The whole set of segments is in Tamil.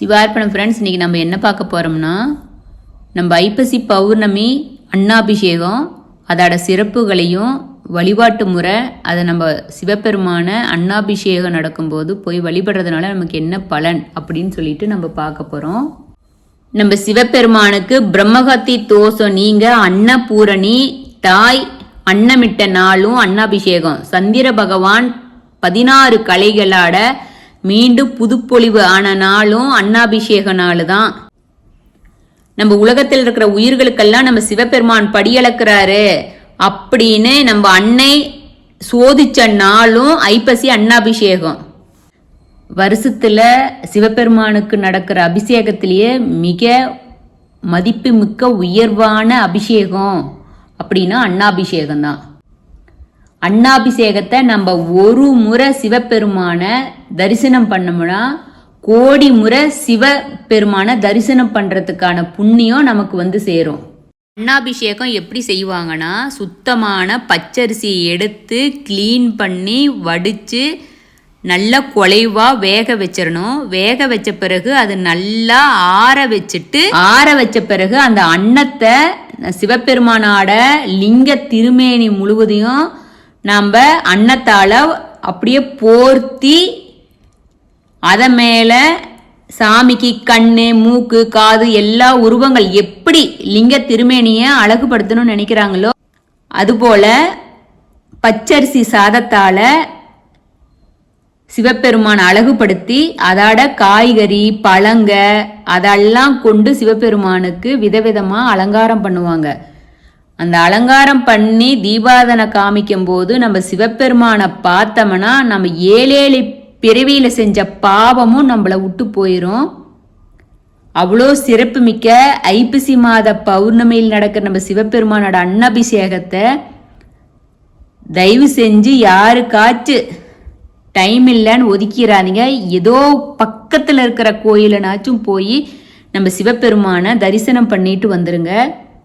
திவார்ப்பணம் ஃப்ரெண்ட்ஸ் இன்றைக்கி நம்ம என்ன பார்க்க போகிறோம்னா நம்ம ஐப்பசி பௌர்ணமி அன்னாபிஷேகம் அதோட சிறப்புகளையும் வழிபாட்டு முறை அதை நம்ம சிவபெருமான அன்னாபிஷேகம் நடக்கும்போது போய் வழிபடுறதுனால நமக்கு என்ன பலன் அப்படின்னு சொல்லிட்டு நம்ம பார்க்க போகிறோம் நம்ம சிவபெருமானுக்கு பிரம்மகத்தி தோஷம் நீங்க அன்னபூரணி தாய் அன்னமிட்ட நாளும் அன்னாபிஷேகம். சந்திர பகவான் பதினாறு கலைகளோட மீண்டும் புதுப்பொழிவு ஆன நாளும் அன்னாபிஷேக நாள் தான் நம்ம உலகத்தில் இருக்கிற உயிர்களுக்கெல்லாம் நம்ம சிவபெருமான் படியளக்கிறாரு. அப்படின்னு நம்ம அன்னை சோதிச்ச நாளும் ஐப்பசி அன்னாபிஷேகம். வருஷத்தில் சிவபெருமானுக்கு நடக்கிற அபிஷேகத்திலேயே மிக மதிப்புமிக்க உயர்வான அபிஷேகம் அப்படின்னா அன்னாபிஷேகம் தான் அன்னாபிஷேகத்தை நம்ம ஒரு முறை சிவபெருமான தரிசனம் பண்ணோம்னா கோடி முறை சிவபெருமான தரிசனம் பண்ணுறதுக்கான புண்ணியம் நமக்கு வந்து சேரும். அண்ணாபிஷேகம் எப்படி செய்வாங்கன்னா சுத்தமான பச்சரிசியை எடுத்து க்ளீன் பண்ணி வடித்து நல்லா குலைவாக வேக வச்சிடணும். வேக வச்ச பிறகு அது நல்லா ஆற வச்சுட்டு ஆற வச்ச பிறகு அந்த அன்னத்தை சிவபெருமானோட லிங்க திருமேனி முழுவதையும் நாம் அன்னத்தால் அப்படியே போர்த்தி அதை மேலே சாமிக்கு கண்ணு மூக்கு காது எல்லா உருவங்கள் எப்படி லிங்க திருமேனியை அழகுபடுத்தணும்னு நினைக்கிறாங்களோ அதுபோல பச்சரிசி சாதத்தால் சிவபெருமான் அழகுபடுத்தி அதோட காய்கறி பழங்க அதெல்லாம் கொண்டு சிவபெருமானுக்கு விதவிதமாக அலங்காரம் பண்ணுவாங்க. அந்த அலங்காரம் பண்ணி தீபாதனை காமிக்கும் போது நம்ம சிவபெருமானை பார்த்தோம்னா நம்ம ஏழேழு பிறவியில் செஞ்ச பாவமும் நம்மளை விட்டு போயிடும் அவ்வளோ சிறப்பு மிக்க ஐப்பசி மாத பௌர்ணமியில் நடக்கிற நம்ம சிவபெருமானோட அன்னபிஷேகத்தை தயவு செஞ்சு யாருக்காச்சும் டைம் இல்லைன்னு ஒதுக்கிறாதீங்க ஏதோ பக்கத்தில் இருக்கிற கோயிலனாச்சும் போய் நம்ம சிவபெருமானை தரிசனம் பண்ணிட்டு வந்துருங்க.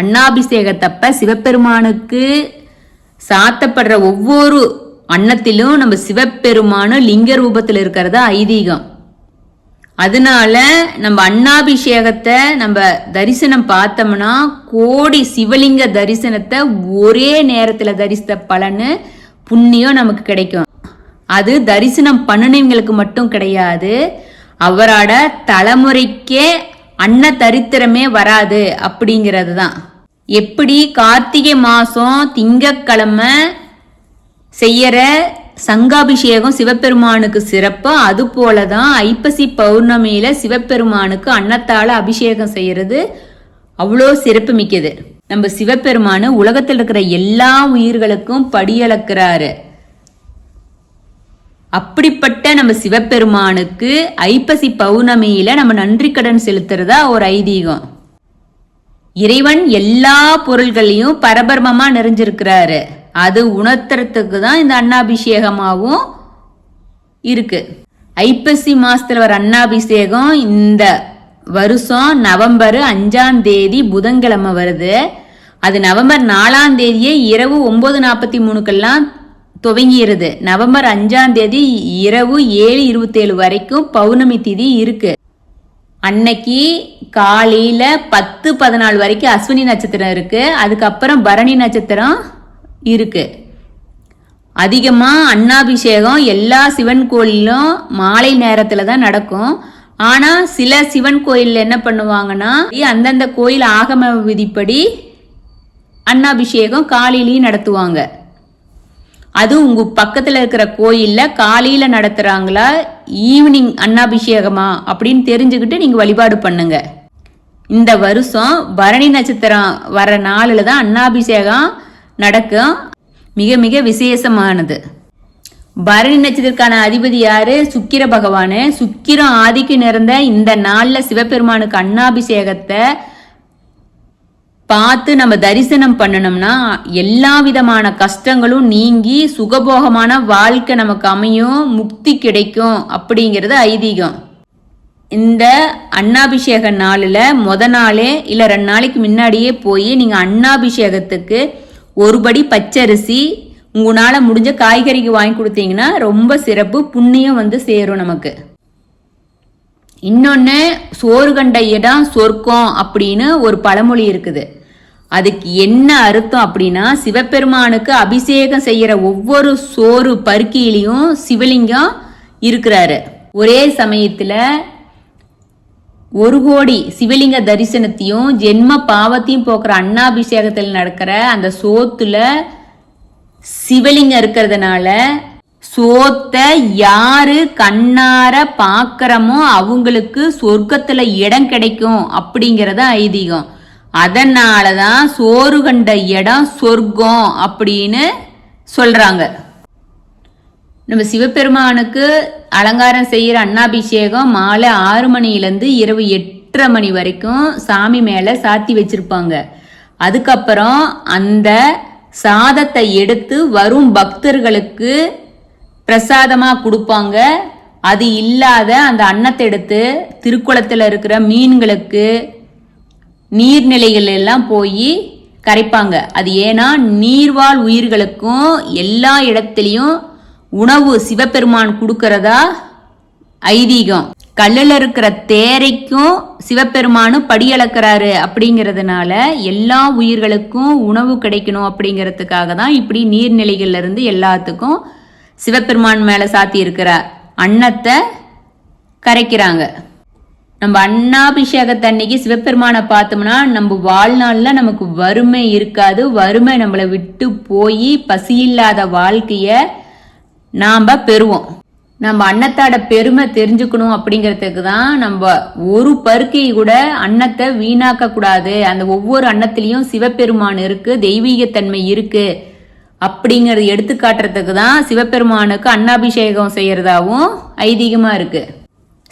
அன்னாபிஷேகத்தப்ப சிவபெருமானுக்கு சாத்தப்படுற ஒவ்வொரு அன்னத்திலும் நம்ம சிவபெருமானும் லிங்க ரூபத்தில் இருக்கிறது ஐதீகம். அதனால நம்ம அன்னாபிஷேகத்தை நம்ம தரிசனம் பார்த்தோம்னா கோடி சிவலிங்க தரிசனத்தை ஒரே நேரத்தில் தரிசித்த பலனு புண்ணியம் நமக்கு கிடைக்கும். அது தரிசனம் பண்ணினவங்களுக்கு மட்டும் கிடையாது. அவரோட தலைமுறைக்கே அன்ன தரித்திரமே வராது அப்படிங்கிறது தான் எப்படி கார்த்திகை மாதம் திங்கக்கிழமை செய்யற சங்காபிஷேகம் சிவபெருமானுக்கு சிறப்பு. அது போல தான் ஐப்பசி பௌர்ணமியில சிவபெருமானுக்கு அன்னத்தால அபிஷேகம் செய்யறது அவ்வளோ சிறப்பு மிக்கது. நம்ம சிவபெருமானு உலகத்தில் இருக்கிற எல்லா உயிர்களுக்கும் படியளக்கிறாரு. அப்படிப்பட்ட நம்ம சிவபெருமானுக்கு ஐப்பசி பௌர்ணமியில நம்ம நன்றி கடன் செலுத்துறதா ஒரு ஐதீகம். இறைவன் எல்லா பொருள்களையும் பரபரமமா நிறைஞ்சிருக்கிறாரு. அது உணர்த்துறதுக்கு தான் இந்த அன்னாபிஷேகமாகவும் இருக்கு. ஐப்பசி மாசத்துல வர அன்னாபிஷேகம் இந்த வருஷம் நவம்பர் அஞ்சாம் தேதி புதன்கிழமை வருது. அது நவம்பர் நாலாம் தேதியே இரவு ஒன்பது நாற்பத்தி மூணுக்கெல்லாம் துவங்கிடுது நவம்பர் அஞ்சாம் தேதி இரவு ஏழு இருபத்தேழு வரைக்கும் பௌர்ணமி திதி இருக்கு. அன்னைக்கு காலையில பத்து பதினாலு வரைக்கும் அஸ்வினி நட்சத்திரம் இருக்கு. அதுக்கப்புறம் பரணி நட்சத்திரம் இருக்கு. அதிகமாக அன்னாபிஷேகம் எல்லா சிவன் கோயிலும் மாலை நேரத்தில் தான் நடக்கும். ஆனால் சில சிவன் கோயிலில் என்ன பண்ணுவாங்கன்னா அந்தந்த கோயில் ஆகம விதிப்படி அன்னாபிஷேகம் காலையிலையும் நடத்துவாங்க. அது உங்கள் பக்கத்தில் இருக்கிற கோயிலில் காலையில் நடத்துகிறாங்களா ஈவினிங் அன்னாபிஷேகமா அப்படின்னு தெரிஞ்சுக்கிட்டு நீங்கள் வழிபாடு பண்ணுங்க. இந்த வருஷம் பரணி நட்சத்திரம் வர நாளில் தான் அன்னாபிஷேகம் நடக்கும் மிக மிக விசேஷமானது. பரணி நட்சத்திரக்கான அதிபதி யாரு? சுக்கிர பகவானு. சுக்கிரம் ஆதிக்கு நிறந்த இந்த நாளில் சிவபெருமானுக்கு அன்னாபிஷேகத்தை பார்த்து நம்ம தரிசனம் பண்ணணும்னா எல்லா விதமான கஷ்டங்களும் நீங்கி சுகபோகமான வாழ்க்கை நமக்கு அமையும் முக்தி கிடைக்கும் அப்படிங்கிறது ஐதீகம். இந்த அன்னாபிஷேக நாளில் முத நாளே இல்லை ரெண்டு நாளைக்கு முன்னாடியே போய் நீங்கள் அன்னாபிஷேகத்துக்கு ஒரு படி பச்சரிசி உங்களால் முடிஞ்ச காய்கறிக்கு வாங்கி கொடுத்தீங்கன்னா ரொம்ப சிறப்பு புண்ணியம் வந்து சேரும் நமக்கு. இன்னொன்று சோறு கண்ட இடம் சொர்க்கம் அப்படின்னு ஒரு பழமொழி இருக்குது. அதுக்கு என்ன அர்த்தம் அப்படின்னா சிவபெருமானுக்கு அபிஷேகம் செய்கிற ஒவ்வொரு சோறு பருக்கியிலையும் சிவலிங்கம் இருக்கிறாரு. ஒரே சமயத்தில் ஒரு கோடி சிவலிங்க தரிசனத்தையும் ஜென்ம பாவத்தையும் போக்குற அண்ணாபிஷேகத்தில் நடக்கிற அந்த சோத்துல சிவலிங்கம் இருக்கிறதுனால சோத்த யாரு கண்ணார பாக்கிறமோ அவங்களுக்கு சொர்க்கத்துல இடம் கிடைக்கும் அப்படிங்கறத ஐதீகம். அதனாலதான் சோறு கண்ட இடம் சொர்க்கம் அப்படின்னு சொல்றாங்க. நம்ம சிவபெருமானுக்கு அலங்காரம் செய்கிற அன்னாபிஷேகம் மாலை ஆறு மணிலேருந்து இரவு எட்டரை மணி வரைக்கும் சாமி மேலே சாத்தி வச்சுருப்பாங்க. அதுக்கப்புறம் அந்த சாதத்தை எடுத்து வரும் பக்தர்களுக்கு பிரசாதமாக கொடுப்பாங்க. அது இல்லாத அந்த அன்னத்தை எடுத்து திருக்குளத்தில் இருக்கிற மீன்களுக்கு நீர்நிலைகள் எல்லாம் போய் கரைப்பாங்க. அது ஏன்னா நீர்வாழ் உயிர்களுக்கும் எல்லா இடத்துலையும் உணவு சிவபெருமான் கொடுக்கறதா? ஐதீகம். கல்லில் இருக்கிற தேரைக்கும் சிவபெருமானும் படியளக்கிறாரு அப்படிங்கிறதுனால எல்லா உயிர்களுக்கும் உணவு கிடைக்கணும் அப்படிங்கிறதுக்காக தான் இப்படி நீர்நிலைகள்லேருந்து எல்லாத்துக்கும் சிவபெருமான் மேலே சாத்தி இருக்கிற அன்னத்தை கரைக்கிறாங்க. நம்ம அன்னாபிஷேகத்தன்னைக்கு சிவபெருமானை பார்த்தோம்னா நம்ம வாழ்நாளில் நமக்கு வறுமை இருக்காது. வறுமை நம்மளை விட்டு போய் பசியில்லாத வாழ்க்கையை நாம் பெறுவோம். நம்ம அன்னத்தோட பெருமை தெரிஞ்சுக்கணும் அப்படிங்கிறதுக்கு தான் நம்ம ஒரு பருக்கை கூட அன்னத்தை வீணாக்க கூடாது. அந்த ஒவ்வொரு அன்னத்திலையும் சிவபெருமான் இருக்கு தெய்வீகத்தன்மை இருக்கு அப்படிங்கறது எடுத்துக்காட்டுறதுக்கு தான் சிவபெருமானுக்கு அன்னாபிஷேகம் செய்யறதாவும் ஐதீகமா இருக்கு.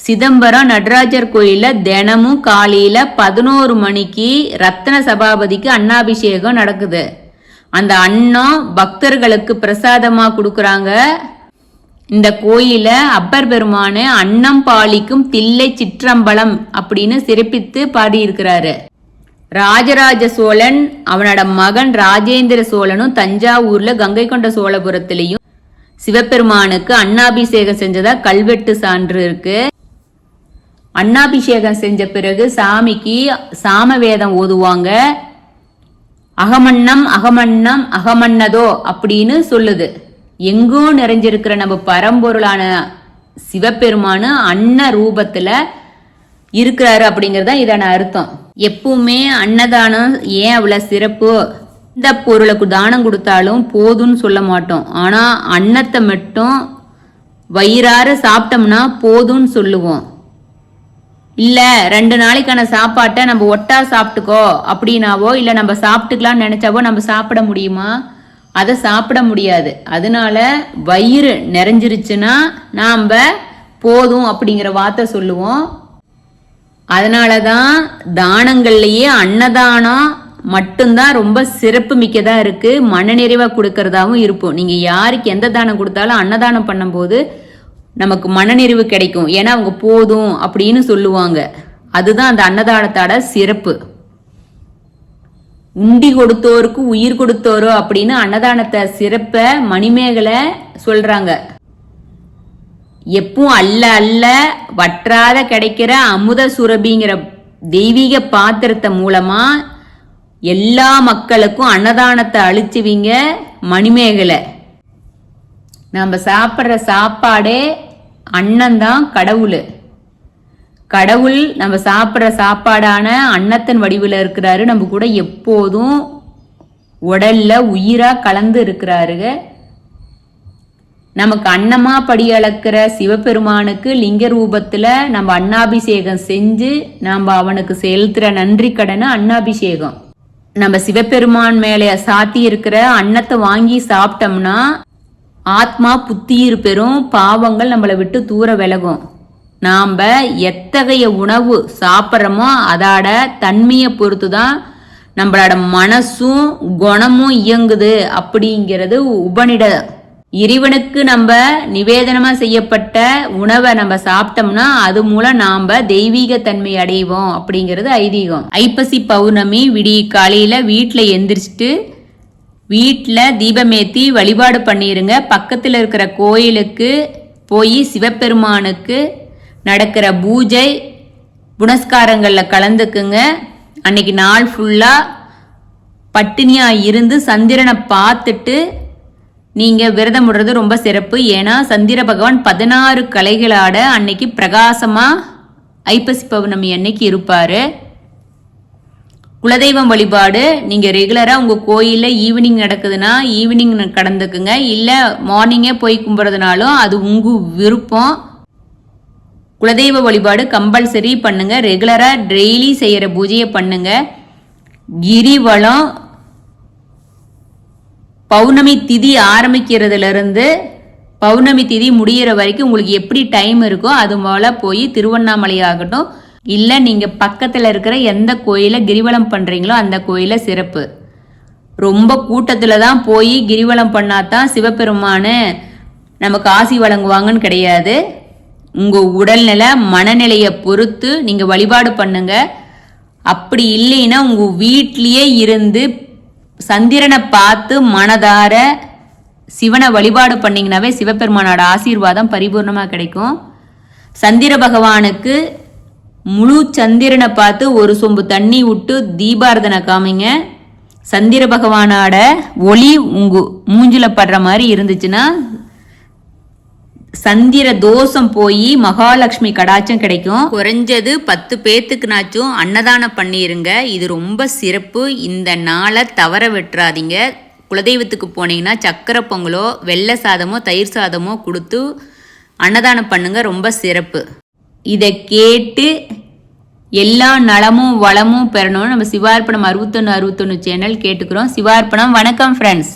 சிதம்பரம் நடராஜர் கோயில தினமும் காலையில பதினோரு மணிக்கு ரத்ன சபாபதிக்கு அன்னாபிஷேகம் நடக்குது. அந்த அன்னம் பக்தர்களுக்கு பிரசாதமா கொடுக்குறாங்க. இந்த கோயில அப்பர் பெருமானு அன்னம் பாலிக்கும் தில்லை சிற்றம்பலம் அப்படின்னு சிறப்பித்து பாடியிருக்கிறாரு. ராஜராஜ சோழன் அவனோட மகன் ராஜேந்திர சோழனும் தஞ்சாவூர்ல கங்கை கொண்ட சோழபுரத்திலையும் சிவபெருமானுக்கு அன்னாபிஷேகம் செஞ்சதா கல்வெட்டு சான்று இருக்கு. அன்னாபிஷேகம் செஞ்ச பிறகு சாமிக்கு சாமவேதம் ஓதுவாங்க. அகமன்னம் அகமன்னம் அகமன்னதோ அப்படின்னு சொல்லுது. எங்கோ நிறைஞ்சிருக்கிற நம்ம பரம்பொருளான சிவபெருமானு அன்ன ரூபத்துல இருக்கிறாரு அப்படிங்கறத இதான அர்த்தம். எப்பவுமே அன்னதானம் ஏன் அவ்வளவு சிறப்பு? இந்த பொருளுக்கு தானம் கொடுத்தாலும் போதும்னு சொல்ல மாட்டோம். ஆனா அன்னத்தை மட்டும் வயிறார சாப்பிட்டோம்னா போதும்னு சொல்லுவோம். இல்ல ரெண்டு நாளைக்கான சாப்பாட்டை நம்ம ஒட்டா சாப்பிட்டுக்கோ அப்படின்னாவோ இல்ல நம்ம சாப்பிட்டுக்கலாம்னு நினைச்சாவோ நம்ம சாப்பிட முடியுமா? அதை சாப்பிட முடியாது. அதனால வயிறு நிறைஞ்சிருச்சுன்னா நாம் போதும் அப்படிங்கிற வார்த்தை சொல்லுவோம். அதனால தான் தானங்கள்லேயே அன்னதானம் மட்டும்தான் ரொம்ப சிறப்பு மிக்கதாக இருக்குது மனநிறைவாக கொடுக்கறதாகவும் இருப்போம் நீங்கள் யாருக்கு எந்த தானம் கொடுத்தாலும் அன்னதானம் பண்ணும்போது நமக்கு மனநிறைவு கிடைக்கும். ஏன்னா அவங்க போதும் அப்படின்னு சொல்லுவாங்க. அதுதான் அந்த அன்னதானத்தோட சிறப்பு. உண்டி கொடுத்தோருக்கு உயிர் கொடுத்தோரோ அப்படின்னு அன்னதானத்தை சிறப்ப மணிமேகலை சொல்றாங்க. எப்பவும் அல்ல அல்ல வற்றாத கிடைக்கிற அமுத சுரபிங்கிற தெய்வீக பாத்திரத்தை மூலமா எல்லா மக்களுக்கும் அன்னதானத்தை அழிச்சுவீங்க மணிமேகலை. நம்ம சாப்பிட்ற சாப்பாடே அன்னந்தான் கடவுள். கடவுள் நம்ம சாப்பிட்ற சாப்பாடான அன்னத்தின் வடிவில் இருக்கிறாரு. நம்ம கூட எப்போதும் உடல்ல உயிரா கலந்து இருக்கிறாருங்க. நமக்கு அன்னமா படி அளக்கிற சிவபெருமானுக்கு லிங்க ரூபத்துல நம்ம அன்னாபிஷேகம் செஞ்சு நம்ம அவனுக்கு செலுத்துற நன்றி கடனை அன்னாபிஷேகம். நம்ம சிவபெருமான் மேலே சாத்தி இருக்கிற அன்னத்தை வாங்கி சாப்பிட்டோம்னா ஆத்மா புத்தீர் பெறும் பாவங்கள் நம்மளை விட்டு தூர விலகும். நாம் எத்தகைய உணவு சாப்பிட்றோமோ அதோட தன்மையை பொறுத்து தான் நம்மளோட மனசும் குணமும் இயங்குது அப்படிங்கிறது உபனிட இறைவனுக்கு நம்ம நிவேதனமாக செய்யப்பட்ட உணவை நம்ம சாப்பிட்டோம்னா அது மூலம் நாம் தெய்வீக தன்மை அடைவோம் அப்படிங்கிறது ஐதீகம். ஐப்பசி பௌர்ணமி விடிய காலையில் வீட்டில் எந்திரிச்சிட்டு வீட்டில் தீபமேத்தி வழிபாடு பண்ணிடுங்க பக்கத்தில் இருக்கிற கோயிலுக்கு போய் சிவபெருமானுக்கு நடக்கிற பூஜை புனஸ்காரங்களில் கலந்துக்குங்க. அன்னைக்கு நாள் ஃபுல்லாக பட்டினியாக இருந்து சந்திரனை பார்த்துட்டு நீங்கள் விரதம் விடுறது ரொம்ப சிறப்பு. ஏன்னா சந்திர பகவான் பதினாறு கலைகளாட அன்னைக்கு பிரகாசமாக ஐப்பசி பௌர்ணமி அன்னைக்கு இருப்பார். குலதெய்வம் வழிபாடு நீங்கள் ரெகுலராக உங்கள் கோயிலில் ஈவினிங் நடக்குதுன்னா ஈவினிங் கடந்துக்குங்க இல்லை மார்னிங்கே போய் கும்பிட்றதுனாலும் அது உங்கள் விருப்பம். குலதெய்வ வழிபாடு கம்பல்சரி பண்ணுங்க. ரெகுலராக டெய்லி செய்கிற பூஜையை பண்ணுங்க. கிரிவலம் பௌர்ணமி திதி ஆரம்பிக்கிறதுல இருந்து பௌர்ணமி திதி முடியிற வரைக்கும் உங்களுக்கு எப்படி டைம் இருக்கோ அது போல போய் திருவண்ணாமலை ஆகட்டும். இல்லை நீங்கள் பக்கத்தில் இருக்கிற எந்த கோயிலை கிரிவலம் பண்ணுறீங்களோ அந்த கோயிலை சிறப்பு. ரொம்ப கூட்டத்தில் தான் போய் கிரிவலம் பண்ணாதான் சிவபெருமானு நமக்கு ஆசி வழங்குவாங்கன்னு கிடையாது. உங்கள் உடல்நிலை மனநிலையை பொறுத்து நீங்கள் வழிபாடு பண்ணுங்க. அப்படி இல்லைன்னா உங்கள் வீட்லேயே இருந்து சந்திரனை பார்த்து மனதார சிவனை வழிபாடு பண்ணிங்கனாவே சிவபெருமானோட ஆசீர்வாதம் பரிபூர்ணமாக கிடைக்கும். சந்திர பகவானுக்கு முழு சந்திரனை பார்த்து ஒரு சொம்பு தண்ணி விட்டு தீபாரதனை காமிங்க. சந்திர பகவானோட ஒளி உங்கு மூஞ்சில படுற மாதிரி இருந்துச்சுன்னா சந்திர தோஷம் போய் மகாலட்சுமி கடாச்சம் கிடைக்கும். குறைஞ்சது பத்து பேத்துக்குனாச்சும் அன்னதானம் பண்ணிருங்க. இது ரொம்ப சிறப்பு. இந்த நாளை தவற விட்டுறாதீங்க. குலதெய்வத்துக்கு போனீங்கன்னா சக்கரை பொங்கலோ வெள்ளை சாதமோ தயிர் சாதமோ கொடுத்து அன்னதானம் பண்ணுங்க. ரொம்ப சிறப்பு. இதை கேட்டு எல்லா நலமும் வளமும் பெறணும்னு நம்ம சிவார்ப்பணம் அறுபத்தொன்று அறுபத்தொன்று சேனல் கேட்டுக்கிறோம். சிவார்ப்பணம் வணக்கம் ஃப்ரெண்ட்ஸ்